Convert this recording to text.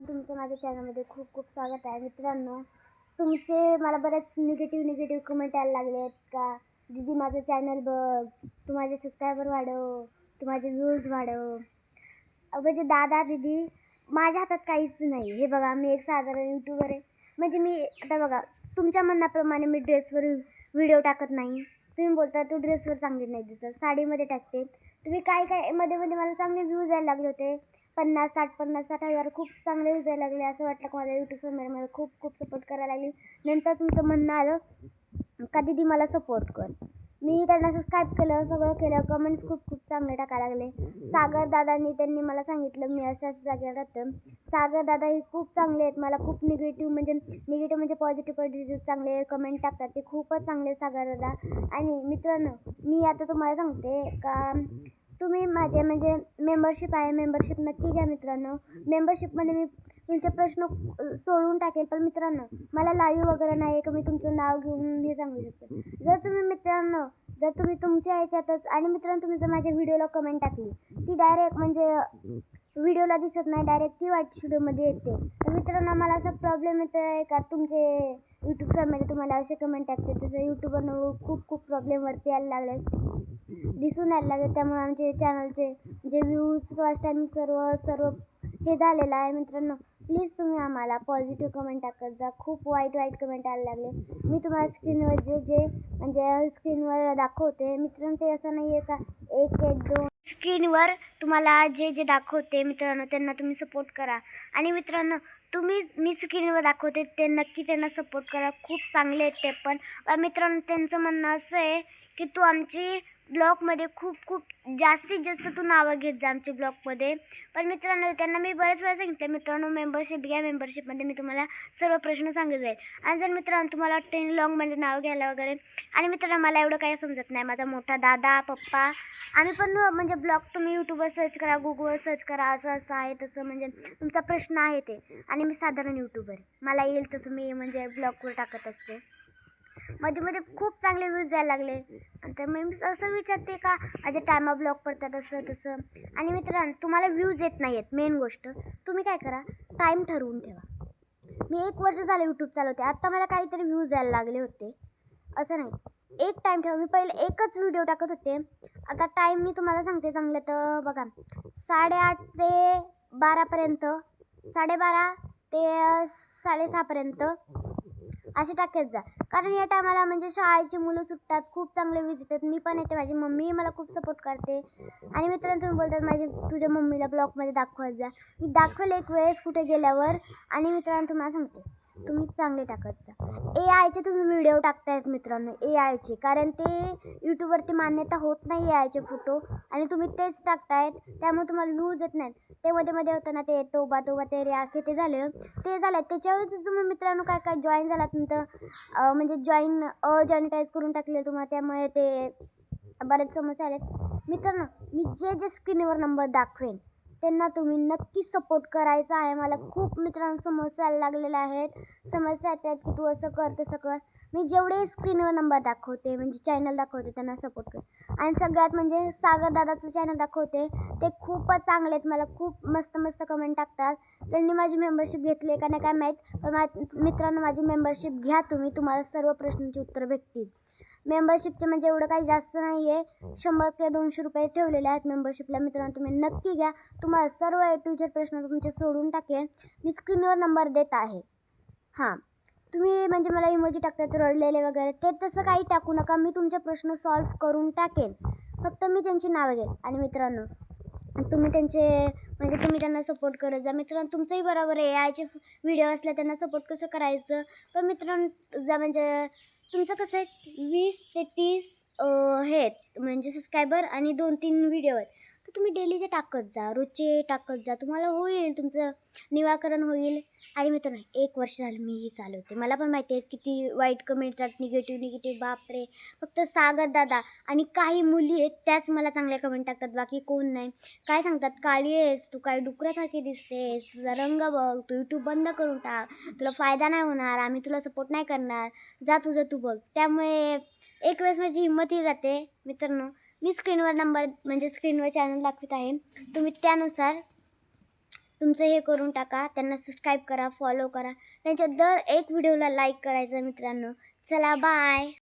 तुमचं माझ्या चॅनलमध्ये खूप खूप स्वागत आहे. मित्रांनो तुमचे मला बरेच निगेटिव्ह निगेटिव्ह कमेंट यायला लागले आहेत का? दीदी माझं चॅनल बघ. तू माझे सबस्क्रायबर वाढव. तू माझे व्ह्यूज वाढव. म्हणजे दादा दीदी माझ्या हातात काहीच नाही. हे बघा मी एक साधारण यूट्यूबर आहे. म्हणजे मी आता बघा तुमच्या म्हणण्याप्रमाणे मी ड्रेसवर व्हिडिओ टाकत नाही. तुम्ही बोलता तू ड्रेसवर चांगली नाही दिसत. साडीमध्ये टाकते. तुम्ही काय काय मध्ये मध्ये मला चांगले व्ह्यूज यायला लागले होते. पन्नास साठ पन्नास साठ हजार खूप चांगले व्ह्यूज यायला लागले असं वाटलं की माझ्या यूट्यूब फॅमिलीमध्ये खूप खूप सपोर्ट करायला लागली. नंतर तुमचं म्हणणं आलं का दीदी मला सपोर्ट कर. मी त्यांना सबस्क्राईब केलं सगळं केलं. कमेंट्स खूप खूप चांगले टाकायला लागले. सागर दादांनी त्यांनी मला सांगितलं मी अशाच जागेवर राहतो सागर दादा हे खूप चांगले आहेत. मला खूप निगेटिव्ह म्हणजे निगेटिव्ह म्हणजे पॉझिटिव्ह पॉझिटिव्ह चांगले कमेंट टाकतात. ते खूपच चांगले सागर दादा. आणि मित्रांनो मी आता तुम्हाला सांगते का तुम्ही माझे म्हणजे मेंबरशिप आहे मेंबरशिप नक्की घ्या मित्रांनो. मेंबरशिपमध्ये मी तुमचे प्रश्न सोडवून टाकेल. पण मित्रांनो मला लाईव्ह वगैरे नाही आहे का मी तुमचं नाव घेऊन हे सांगू शकते. जर तुम्ही मित्रांनो जर तुम्ही तुमच्या ह्याच्यातच आणि मित्रांनो तुम्ही जर माझ्या व्हिडिओला कमेंट टाकली ती डायरेक्ट म्हणजे व्हिडिओला दिसत नाही डायरेक्ट ती वाट स्टुडिओमध्ये येते. तर मित्रांनो मला असा प्रॉब्लेम येतो आहे का? तुमचे यूट्यूब फॅमिली तुम्हाला असे कमेंट टाकते तसं यूट्यूबवर खूप खूप प्रॉब्लेमवरती यायला लागले दिसून यायला लागले त्यामुळे आमचे चॅनलचे जे व्ह्यूज फर्स्ट टाईम सर्व सर्व हे झालेलं आहे मित्रांनो. प्लीज तुम्ही आम्हाला पॉझिटिव्ह कमेंट टाकत जा. खूप वाईट वाईट कमेंट यायला लागले. मी तुम्हाला स्क्रीनवर जे जे म्हणजे स्क्रीनवर दाखवते. मित्रांनो ते असं नाही आहे का? एक एक दोन. स्क्रीनवर तुम्हाला जे जे दाखवते मित्रांनो त्यांना तुम्ही सपोर्ट करा. आणि मित्रांनो तुम्ही मी स्क्रीनवर दाखवते ते नक्की त्यांना सपोर्ट करा. खूप चांगले आहेत ते पण. मित्रांनो त्यांचं म्हणणं असं आहे की तू आमची ब्लॉगमध्ये खूप खूप जास्तीत जास्त तू नावं घेत जा आमच्या ब्लॉगमध्ये पण मित्रांनो त्यांना मी बरेच वेळा सांगितलं मित्रांनो मेंबरशिप घ्या मेंबरशिपमध्ये मी तुम्हाला सर्व प्रश्न सांगत जाईल आणि जर मित्रांनो तुम्हाला वाटतं लॉंगमध्ये नाव घ्यायला वगैरे आणि मित्रांनो मला एवढं काही समजत नाही. माझा मोठा दादा पप्पा आम्ही पण म्हणजे ब्लॉग तुम्ही यूट्यूबवर सर्च करा गुगलवर सर्च करा असं असं आहे तसं म्हणजे तुमचा प्रश्न आहे ते. आणि मी साधारण यूट्यूबर आहे मला येईल तसं मी म्हणजे ब्लॉगवर टाकत असते. मध्ये मध्ये खूप चांगले व्ह्यूज यायला लागले. आणि तर मी असं विचारते का माझ्या टायमा ब्लॉक पडतात असं तसं. आणि मित्रांनो तुम्हाला व्ह्यूज येत नाही आहेत मेन गोष्ट. तुम्ही काय करा टाईम ठरवून ठेवा. मी एक वर्ष झालं यूट्यूब चालवते. आत्ता मला काहीतरी व्ह्यूज यायला लागले होते. असं नाही. एक टाईम ठेवा. मी पहिले एकच व्हिडिओ टाकत होते. आता टाईम मी तुम्हाला सांगते चांगलं तर बघा. साडेआठ ते बारापर्यंत साडेबारा ते साडेसहापर्यंत असे टाकत जा. कारण या टायमाला म्हणजे शाळेची मुलं सुटतात खूप चांगले वीज येतात मी पण येते माझी मम्मी मला खूप सपोर्ट करते. आणि मित्रांनो तुम्ही बोलतात माझी तुझ्या मम्मीला ब्लॉगमध्ये दाखवत जा. मी दाखवेल एक वेळेस कुठे गेल्यावर. आणि मित्रांनो तुम्हाला सांगते. तुम्ही चांगले टाकत जा. ए आयचे तुम्ही व्हिडिओ टाकतायत मित्रांनो ए आयचे कारण ते यूट्यूबवरती मान्यता होत नाही ए आयचे फोटो आणि तुम्ही तेच टाकतायत त्यामुळे तुम्हाला व्ह्यूज येत नाहीत. ते मध्ये मध्ये होतं ना ते तोबा तोबा ते रे आखे ते झालं. ते झालं. त्याच्यावर तुम्ही मित्रांनो काय काय जॉईन झालात नंतर म्हणजे जॉईन अजॉनिटाईज करून टाकले तुम्हाला त्यामुळे ते बऱ्याच समस्या आल्यात मित्रांनो मी जे जे स्क्रीनवर नंबर दाखवेन त्यांना तुम्ही नक्की सपोर्ट करायचा आहे. मला खूप मित्रांनो समस्या यायला लागलेल्या आहेत समस्या येत आहेत की तू असं कर तसं कर. मी जेवढे स्क्रीनवर नंबर दाखवते म्हणजे चॅनल दाखवते त्यांना सपोर्ट कर आणि सगळ्यात म्हणजे सागर दादाचं चॅनल दाखवते ते खूपच चांगले आहेत. मला खूप मस्त मस्त कमेंट टाकतात. त्यांनी माझी मेंबरशिप घेतली का नाही काय माहीत पण मा मित्रांनो माझी मेंबरशिप घ्या तुम्ही. तुम्हाला सर्व प्रश्नांची उत्तरं भेटतील. मेंबरशिपचे म्हणजे एवढं काही जास्त नाही आहे शंभर किंवा दोनशे रुपये ठेवलेले आहेत मेंबरशिपला मित्रांनो तुम्ही नक्की घ्या. तुम्हाला सर्व ए टू झेड प्रश्न तुमचे सोडून टाकेल मी स्क्रीनवर नंबर देत आहे. हां. तुम्ही म्हणजे मला इमोजी टाकतात रडलेले वगैरे ते तसं काही टाकू नका. मी तुमचे प्रश्न सॉल्व्ह करून टाकेन. फक्त मी त्यांची नावं घेईन. आणि मित्रांनो तुम्ही त्यांचे म्हणजे तुम्ही त्यांना सपोर्ट करत जा. मित्रांनो तुमचंही बरोबर आहे. आयचे व्हिडिओ असल्या त्यांना सपोर्ट कसं करायचं? पण मित्रांनो जा म्हणजे तुमचं कसं आहे? वीस ते तीस हे म्हणजे सबस्क्रायबर आणि दोन तीन व्हिडिओ आहेत. तर तुम्ही डेलीचे टाकत जा. रोजचे टाकत जा. तुम्हाला होईल तुमचं निवाकरण होईल. आणि मित्रांनो एक वर्ष झालं मी ही चालवते. मला पण माहिती आहे किती वाईट कमेंट येतात. निगेटिव्ह निगेटिव्ह बापरे. फक्त सागर दादा आणि काही मुली आहेत त्याच मला चांगल्या कमेंट टाकतात. बाकी कोण नाही. काय सांगतात? काळी आहेस तू काय डुकऱ्यासारखी दिसतेस. तुझा रंग बघ तू यूट्यूब बंद करून टाक. तुला फायदा नाही होणार आम्ही तुला सपोर्ट नाही करणार. जा तुझं तू बघ. त्यामुळे एक वेळेस माझी हिंमतही जाते. मित्रांनो मी स्क्रीनवर नंबर म्हणजे स्क्रीनवर चॅनल दाखवत आहे. तुम्ही त्यानुसार तुमचं हे करून टाका त्यांना सबस्क्राईब करा फॉलो करा. त्यांच्या दर एक व्हिडिओला लाईक करायचं मित्रांनो. चला बाय